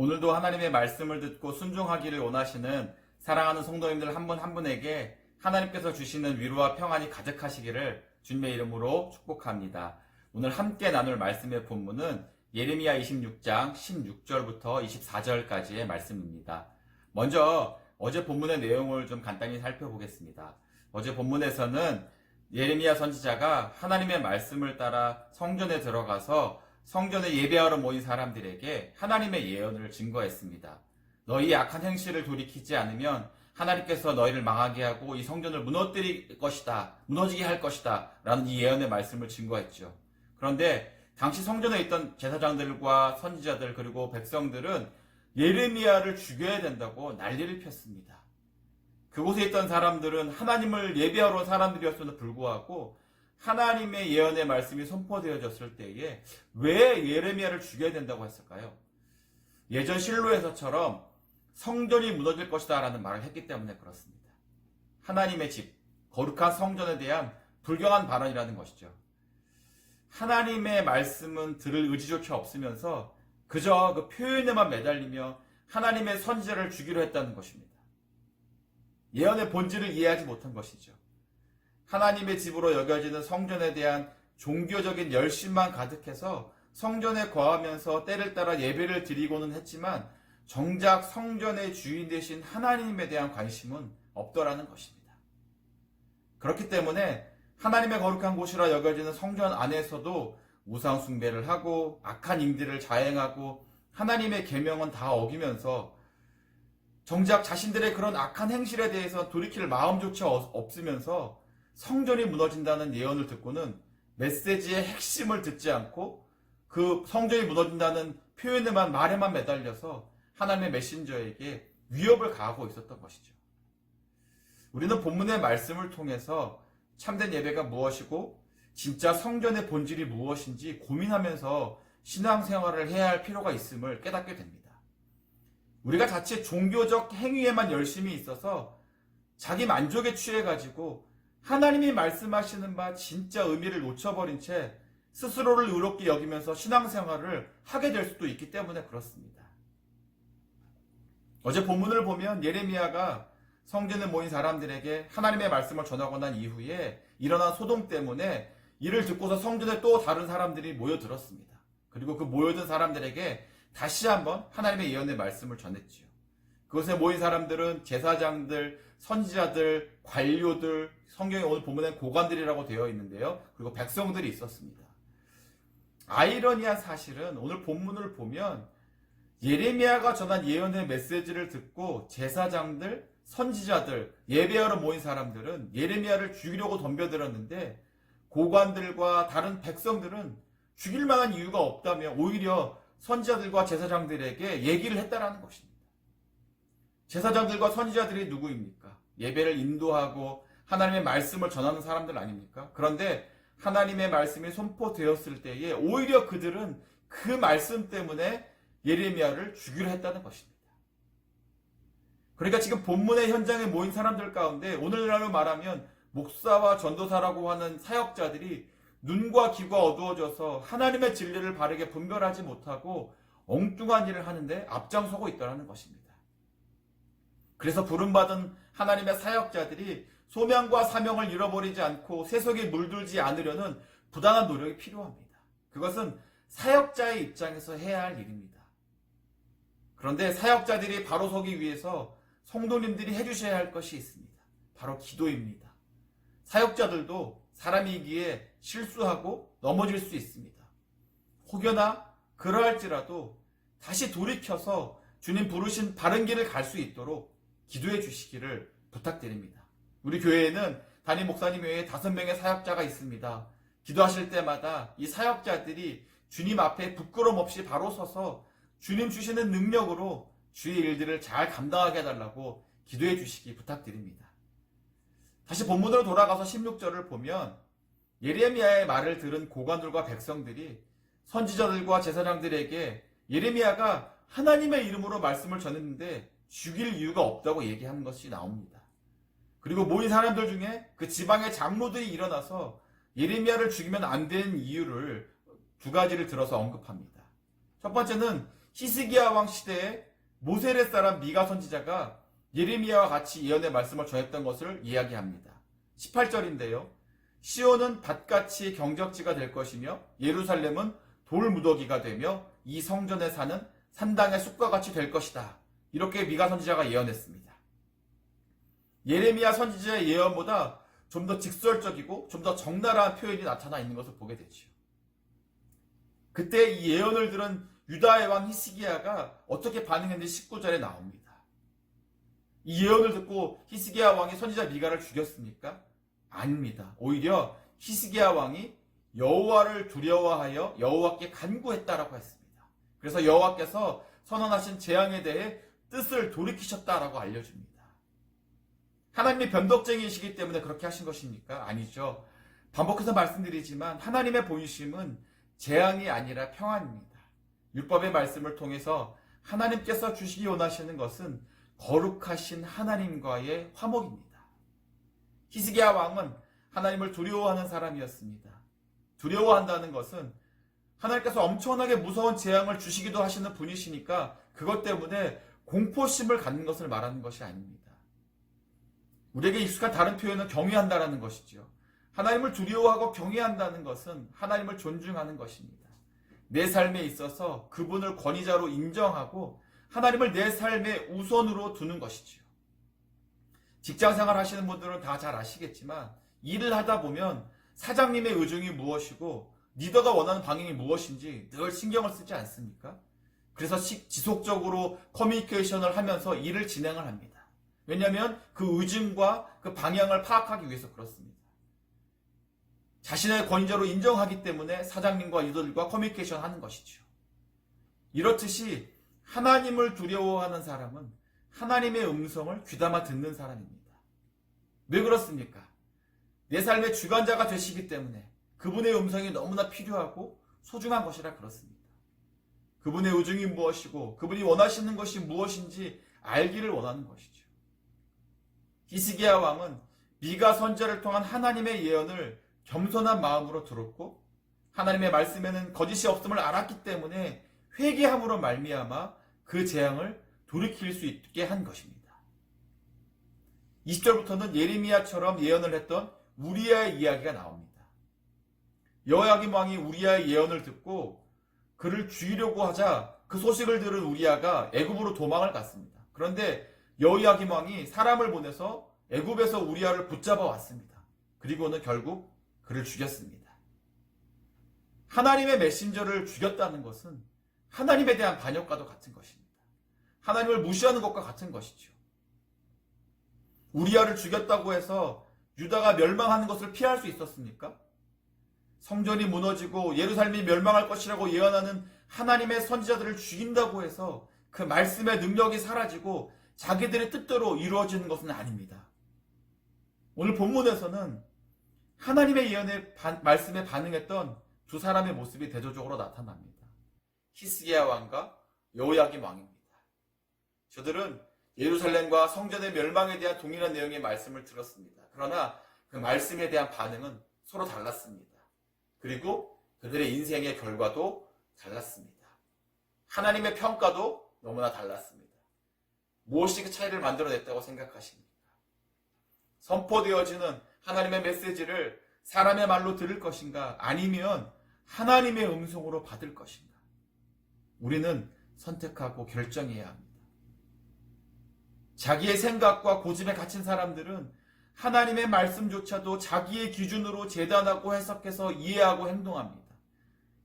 오늘도 하나님의 말씀을 듣고 순종하기를 원하시는 사랑하는 성도님들 한분한 분에게 하나님께서 주시는 위로와 평안이 가득하시기를 주님의 이름으로 축복합니다. 오늘 함께 나눌 말씀의 본문은 예레미야 26장 16절부터 24절까지의 말씀입니다. 먼저 어제 본문의 내용을 좀 간단히 살펴보겠습니다. 어제 본문에서는 예레미야 선지자가 하나님의 말씀을 따라 성전에 들어가서 성전에 예배하러 모인 사람들에게 하나님의 예언을 증거했습니다. 너희의 악한 행실을 돌이키지 않으면 하나님께서 너희를 망하게 하고 이 성전을 무너뜨릴 것이다. 무너지게 할 것이다. 라는 이 예언의 말씀을 증거했죠. 그런데 당시 성전에 있던 제사장들과 선지자들 그리고 백성들은 예레미야를 죽여야 된다고 난리를 폈습니다. 그곳에 있던 사람들은 하나님을 예배하러 온 사람들이었음에도 불구하고 하나님의 예언의 말씀이 선포되어졌을 때에 왜 예레미야를 죽여야 된다고 했을까요? 예전 실로에서처럼 성전이 무너질 것이다 라는 말을 했기 때문에 그렇습니다. 하나님의 집, 거룩한 성전에 대한 불경한 발언이라는 것이죠. 하나님의 말씀은 들을 의지조차 없으면서 그저 그 표현에만 매달리며 하나님의 선지자를 죽이려 했다는 것입니다. 예언의 본질을 이해하지 못한 것이죠. 하나님의 집으로 여겨지는 성전에 대한 종교적인 열심만 가득해서 성전에 거하면서 때를 따라 예배를 드리고는 했지만 정작 성전의 주인 되신 하나님에 대한 관심은 없더라는 것입니다. 그렇기 때문에 하나님의 거룩한 곳이라 여겨지는 성전 안에서도 우상 숭배를 하고 악한 임들을 자행하고 하나님의 계명은 다 어기면서 정작 자신들의 그런 악한 행실에 대해서 돌이킬 마음조차 없으면서 성전이 무너진다는 예언을 듣고는 메시지의 핵심을 듣지 않고 그 성전이 무너진다는 표현에만 말에만 매달려서 하나님의 메신저에게 위협을 가하고 있었던 것이죠. 우리는 본문의 말씀을 통해서 참된 예배가 무엇이고 진짜 성전의 본질이 무엇인지 고민하면서 신앙생활을 해야 할 필요가 있음을 깨닫게 됩니다. 우리가 자칫 종교적 행위에만 열심히 있어서 자기 만족에 취해가지고 하나님이 말씀하시는 바 진짜 의미를 놓쳐버린 채 스스로를 의롭게 여기면서 신앙생활을 하게 될 수도 있기 때문에 그렇습니다. 어제 본문을 보면 예레미야가 성전에 모인 사람들에게 하나님의 말씀을 전하고 난 이후에 일어난 소동 때문에 이를 듣고서 성전에 또 다른 사람들이 모여들었습니다. 그리고 그 모여든 사람들에게 다시 한번 하나님의 예언의 말씀을 전했지요. 그곳에 모인 사람들은 제사장들, 선지자들, 관료들, 성경에 오늘 본문엔 고관들이라고 되어 있는데요. 그리고 백성들이 있었습니다. 아이러니한 사실은 오늘 본문을 보면 예레미야가 전한 예언의 메시지를 듣고 제사장들, 선지자들, 예배하러 모인 사람들은 예레미야를 죽이려고 덤벼들었는데 고관들과 다른 백성들은 죽일 만한 이유가 없다며 오히려 선지자들과 제사장들에게 얘기를 했다라는 것입니다. 제사장들과 선지자들이 누구입니까? 예배를 인도하고 하나님의 말씀을 전하는 사람들 아닙니까? 그런데 하나님의 말씀이 선포되었을 때에 오히려 그들은 그 말씀 때문에 예레미야를 죽이려 했다는 것입니다. 그러니까 지금 본문의 현장에 모인 사람들 가운데 오늘날로 말하면 목사와 전도사라고 하는 사역자들이 눈과 귀가 어두워져서 하나님의 진리를 바르게 분별하지 못하고 엉뚱한 일을 하는데 앞장서고 있다는 것입니다. 그래서 부름받은 하나님의 사역자들이 소명과 사명을 잃어버리지 않고 세속에 물들지 않으려는 부단한 노력이 필요합니다. 그것은 사역자의 입장에서 해야 할 일입니다. 그런데 사역자들이 바로 서기 위해서 성도님들이 해주셔야 할 것이 있습니다. 바로 기도입니다. 사역자들도 사람이기에 실수하고 넘어질 수 있습니다. 혹여나 그러할지라도 다시 돌이켜서 주님 부르신 바른 길을 갈 수 있도록 기도해 주시기를 부탁드립니다. 우리 교회에는 담임 목사님 외에 다섯 명의 사역자가 있습니다. 기도하실 때마다 이 사역자들이 주님 앞에 부끄럼 없이 바로 서서 주님 주시는 능력으로 주의 일들을 잘 감당하게 해달라고 기도해 주시기 부탁드립니다. 다시 본문으로 돌아가서 16절을 보면 예레미야의 말을 들은 고관들과 백성들이 선지자들과 제사장들에게 예레미야가 하나님의 이름으로 말씀을 전했는데 죽일 이유가 없다고 얘기하는 것이 나옵니다. 그리고 모인 사람들 중에 그 지방의 장로들이 일어나서 예레미야를 죽이면 안 되는 이유를 두 가지를 들어서 언급합니다. 첫 번째는 히스기야 왕 시대에 모세렛 사람 미가 선지자가 예레미야와 같이 예언의 말씀을 전했던 것을 이야기합니다. 18절인데요. 시온은 밭같이 경적지가 될 것이며 예루살렘은 돌무더기가 되며 이 성전에 사는 산당의 숲과 같이 될 것이다. 이렇게 미가 선지자가 예언했습니다. 예레미야 선지자의 예언보다 좀 더 직설적이고 좀 더 적나라한 표현이 나타나 있는 것을 보게 되죠. 그때 이 예언을 들은 유다의 왕 히스기야가 어떻게 반응했는지 19절에 나옵니다. 이 예언을 듣고 히스기야 왕이 선지자 미가를 죽였습니까? 아닙니다. 오히려 히스기야 왕이 여호와를 두려워하여 여호와께 간구했다라고 했습니다. 그래서 여호와께서 선언하신 재앙에 대해 뜻을 돌이키셨다라고 알려줍니다. 하나님이 변덕쟁이이시기 때문에 그렇게 하신 것입니까? 아니죠. 반복해서 말씀드리지만 하나님의 본심은 재앙이 아니라 평안입니다. 율법의 말씀을 통해서 하나님께서 주시기 원하시는 것은 거룩하신 하나님과의 화목입니다. 히스기야 왕은 하나님을 두려워하는 사람이었습니다. 두려워한다는 것은 하나님께서 엄청나게 무서운 재앙을 주시기도 하시는 분이시니까 그것 때문에 공포심을 갖는 것을 말하는 것이 아닙니다. 우리에게 익숙한 다른 표현은 경외한다라는 것이죠. 하나님을 두려워하고 경외한다는 것은 하나님을 존중하는 것입니다. 내 삶에 있어서 그분을 권위자로 인정하고 하나님을 내 삶의 우선으로 두는 것이지요. 직장 생활 하시는 분들은 다 잘 아시겠지만 일을 하다 보면 사장님의 의중이 무엇이고 리더가 원하는 방향이 무엇인지 늘 신경을 쓰지 않습니까? 그래서 시- 지속적으로 커뮤니케이션을 하면서 일을 진행을 합니다. 왜냐하면 그 의중과 그 방향을 파악하기 위해서 그렇습니다. 자신의 권위자로 인정하기 때문에 사장님과 리더들과 커뮤니케이션 하는 것이죠. 이렇듯이 하나님을 두려워하는 사람은 하나님의 음성을 귀담아 듣는 사람입니다. 왜 그렇습니까? 내 삶의 주관자가 되시기 때문에 그분의 음성이 너무나 필요하고 소중한 것이라 그렇습니다. 그분의 의중이 무엇이고 그분이 원하시는 것이 무엇인지 알기를 원하는 것이죠. 히스기야 왕은 미가 선자를 통한 하나님의 예언을 겸손한 마음으로 들었고 하나님의 말씀에는 거짓이 없음을 알았기 때문에 회개함으로 말미암아 그 재앙을 돌이킬 수 있게 한 것입니다. 20절부터는 예레미야처럼 예언을 했던 우리야의 이야기가 나옵니다. 여호야김 왕이 우리야의 예언을 듣고 그를 죽이려고 하자 그 소식을 들은 우리야가 애굽으로 도망을 갔습니다. 그런데 여호야김 왕이 사람을 보내서 애굽에서 우리야를 붙잡아 왔습니다. 그리고는 결국 그를 죽였습니다. 하나님의 메신저를 죽였다는 것은 하나님에 대한 반역과도 같은 것입니다. 하나님을 무시하는 것과 같은 것이죠. 우리아를 죽였다고 해서 유다가 멸망하는 것을 피할 수 있었습니까? 성전이 무너지고 예루살렘이 멸망할 것이라고 예언하는 하나님의 선지자들을 죽인다고 해서 그 말씀의 능력이 사라지고 자기들의 뜻대로 이루어지는 것은 아닙니다. 오늘 본문에서는 하나님의 예언의 반- 말씀에 반응했던 두 사람의 모습이 대조적으로 나타납니다. 히스기야 왕과 여호야김 왕입니다. 저들은 예루살렘과 성전의 멸망에 대한 동일한 내용의 말씀을 들었습니다. 그러나 그 말씀에 대한 반응은 서로 달랐습니다. 그리고 그들의 인생의 결과도 달랐습니다. 하나님의 평가도 너무나 달랐습니다. 무엇이 그 차이를 만들어냈다고 생각하십니까? 선포되어지는 하나님의 메시지를 사람의 말로 들을 것인가 아니면 하나님의 음성으로 받을 것인가? 우리는 선택하고 결정해야 합니다. 자기의 생각과 고집에 갇힌 사람들은 하나님의 말씀조차도 자기의 기준으로 재단하고 해석해서 이해하고 행동합니다.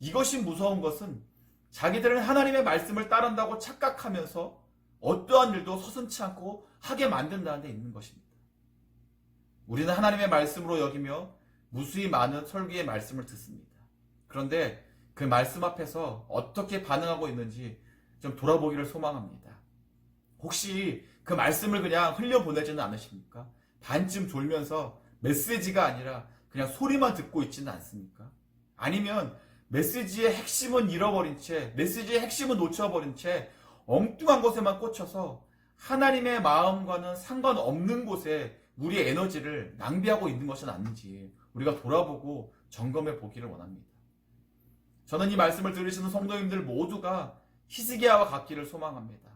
이것이 무서운 것은 자기들은 하나님의 말씀을 따른다고 착각하면서 어떠한 일도 서슴치 않고 하게 만든다는 데 있는 것입니다. 우리는 하나님의 말씀으로 여기며 무수히 많은 설교의 말씀을 듣습니다. 그런데 그 말씀 앞에서 어떻게 반응하고 있는지 좀 돌아보기를 소망합니다. 혹시 그 말씀을 그냥 흘려보내지는 않으십니까? 반쯤 졸면서 메시지가 아니라 그냥 소리만 듣고 있지는 않습니까? 아니면 메시지의 핵심은 잃어버린 채, 메시지의 핵심은 놓쳐버린 채 엉뚱한 것에만 꽂혀서 하나님의 마음과는 상관없는 곳에 우리의 에너지를 낭비하고 있는 것은 아닌지 우리가 돌아보고 점검해 보기를 원합니다. 저는 이 말씀을 들으시는 성도님들 모두가 히스기야와 같기를 소망합니다.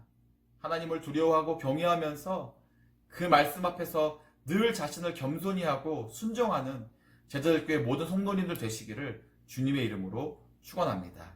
하나님을 두려워하고 경외하면서 그 말씀 앞에서 늘 자신을 겸손히 하고 순종하는 제자들교회 모든 성도님들 되시기를 주님의 이름으로 축원합니다.